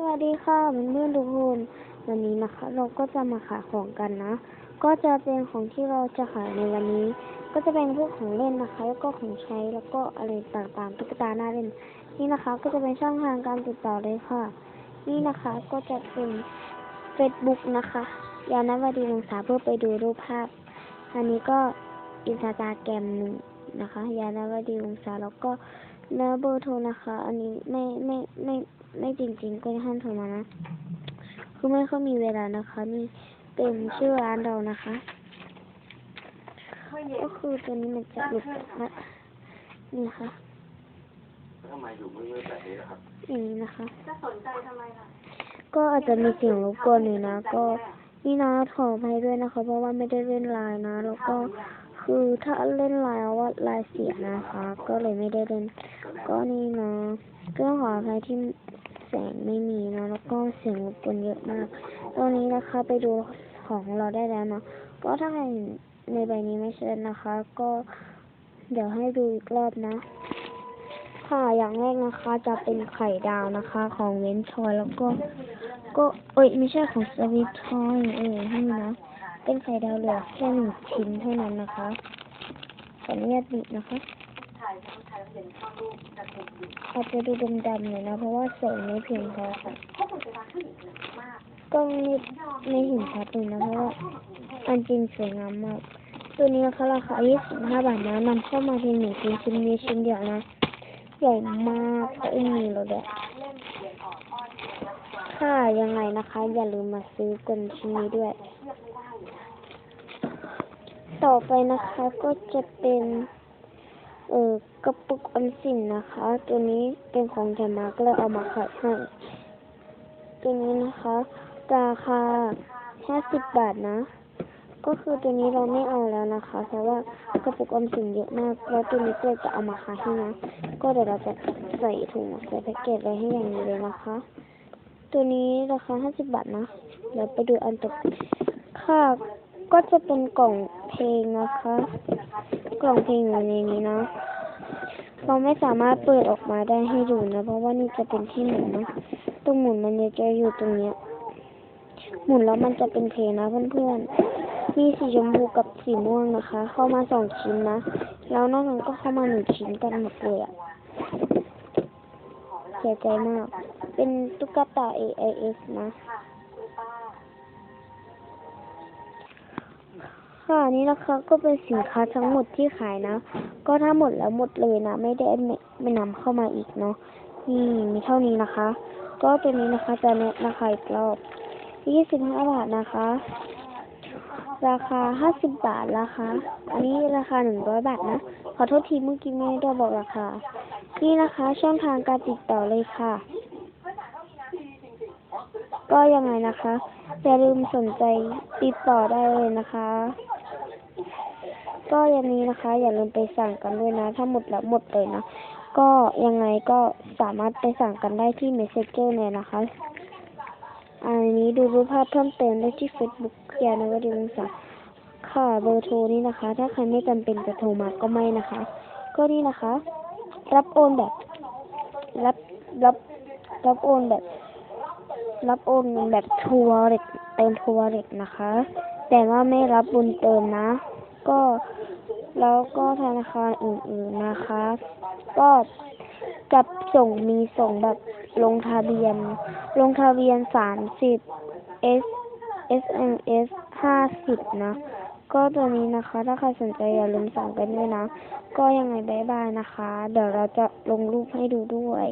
สวัสดีค่ะเพื่อนๆทุกคนวันนี้นะคะ เราก็จะมาขายของกันนะ ก็จะเป็นของที่เราจะขายในวันนี้ ก็จะเป็นพวกของเล่นนะคะ แล้วก็ของใช้แล้วก็อะไรต่างๆตุ๊กตาหน้าเล่น นี่นะคะ ก็จะเป็นช่องทางการติดต่อเลยค่ะ นี่นะคะก็จะเป็น Facebook นะคะยานวดีวงศาเพื่อไปดูรูปภาพ อันนี้ก็อินสตาแกรมหนึ่งนะคะยานวดีวงศาแล้วก็ เนื้อเบอร์โทรนะคะ อันนี้ไม่ไม่ไม่ไม่จริง ๆ ก็ให้ท่านโทรมานะ คือไม่ค่อยมีเวลานะคะ นี่เป็นชื่อร้านเรานะคะ ก็คือตัวนี้มันจะหลุดออกมานี่ค่ะทำไมอยู่มืดๆแบบนี้ล่ะครับอย่างนี้นะคะจะสนใจทำไมล่ะก็อาจจะมีเสียงรบกวนหน่อยนะ ก็นี่นะขออภัยด้วยนะคะ เพราะว่าไม่ได้เล่นไลน์นะ แล้วก็ คือถ้าเล่นลน์แล้วว่าลน์เสียนะคะ ก็เลยไม่ได้เล่น ก็นี่นะก็ต้องขออภัยที่แสงไม่มีนะแล้วก็เสียงรบกวนเยอะมากตอนนี้นะคะไปดูของเราได้แล้วเนาะก็ถ้าใครเห็นในใบนี้ไม่ใช่นะคะ ก็เดี๋ยวให้ดูอีกรอบนะ ค่ะอย่างแรกนะคะจะเป็นไข่ดาวนะคะ ของเวนชอยแล้วก็ ก็เอ้ยไม่ใช่ของสวิตทอยเออให้นะ เป็นไข่ดาวเหลือแค่หนึ่งชิ้นเท่านั้นนะคะขออนุญาตบินะคะอาจจะดูดำๆหน่อยนะ เพราะว่าแสงไม่เพียงพอค่ะเขาเป็นเวลาผู้หญิงมากก็ไม่ไม่เห็นชัดเลยนะ เพราะว่าอันจริงสวยงามมาก ตัวนี้นะคะราคา 25 บาทนะนำเข้ามาเพียงหนึ่งชิ้นชิ้นนี้ชิ้นเดียวนะใหญ่มากก็ไม่มีเราเลยค่ะยังไงนะคะ อย่าลืมมาซื้อกันชิ้นนี้ด้วย ต่อไปนะคะก็จะเป็นเออกระปุกออมสินนะคะ ตัวนี้เป็นของแถมมาก็เลยเอามาขายให้ตัวนี้นะคะ ราคา50บบาทนะ ก็คือตัวนี้เราไม่เอาแล้วนะคะ เพราะว่ากระปุกออมสินเยอะมาก แล้วตัวนี้ก็จะเอามาขายให้นะ ก็เดี๋ยวเราจะใส่ถุงใส่แพ็กเกจไว้ให้อย่างนี้เลยนะคะ ตัวนี้ราคา50บบาทนะเดี๋ยวไปดูอันต่อไปค่ะ ก็จะเป็นกล่อง เพลงนะคะ กล่องเพลงอยู่ในนี้เนาะเราไม่สามารถเปิดออกมาได้ให้ดูนะ เพราะว่านี่จะเป็นที่หมุนนะตรงหมุนมันจะอยู่ตรงเนี้ย หมุนแล้วมันจะเป็นเพลงนะเพื่อนๆ มีสีชมพูกับสีม่วงนะคะ เข้ามาสองชิ้นนะ แล้วนอกนั้นก็เข้ามาหนึ่งชิ้นกันหมดเลยอะเสียใจมาก เป็นตุ๊กตา AIS นะ ค่ะนี่นะคะก็เป็นสินค้าทั้งหมดที่ขายนะ ก็ถ้าหมดแล้วหมดเลยนะ ไม่ได้ไม่ไม่นำเข้ามาอีกเนาะนี่มีเท่านี้นะคะ ก็ตัวนี้นะคะจะแนะราคาอีกรอบยี่สิบห้าบาทนะคะ ราคาห้าสิบบาทราคาอันนี้ราคาหนึ่งร้อยบาทนะ ขอโทษทีเมื่อกี้ไม่ได้บอกราคา นี่นะคะช่องทางการติดต่อเลยค่ะ ก็ยังไงนะคะอย่าลืมสนใจติดต่อได้เลยนะคะ ก็อย่างนี้นะคะ อย่าลืมไปสั่งกันด้วยนะ ถ้าหมดแล้วหมดเลยนะ ก็ยังไงก็สามารถไปสั่งกันได้ที่ Messenger เนี่ยนะคะ อันนี้ดูรูปภาพเพิ่มเติมได้ที่ Facebook ยนวดีวงศาค่ะเบอร์โทรนี่นะคะ ถ้าใครไม่จำเป็นจะโทรมาก็ไม่นะคะ ก็นี่นะคะ รับโอนแบบ รับรับรับโอนแบบ รับโอนแบบทัวร์เร็กเติมทัวร์เร็กนะคะ แต่ว่าไม่รับบุญเติมนะ ก็ แล้วก็ธนาคารอื่นๆนะคะ ก็จับส่งมีส่งแบบลงทะเบียน ลงทะเบียนสามสิบ S SMS ห้าสิบนะ ก็ตัวนี้นะคะ ถ้าใครสนใจอย่าลืมสั่งกันด้วยนะ ก็ยังไงบายบายนะคะ เดี๋ยวเราจะลงรูปให้ดูด้วย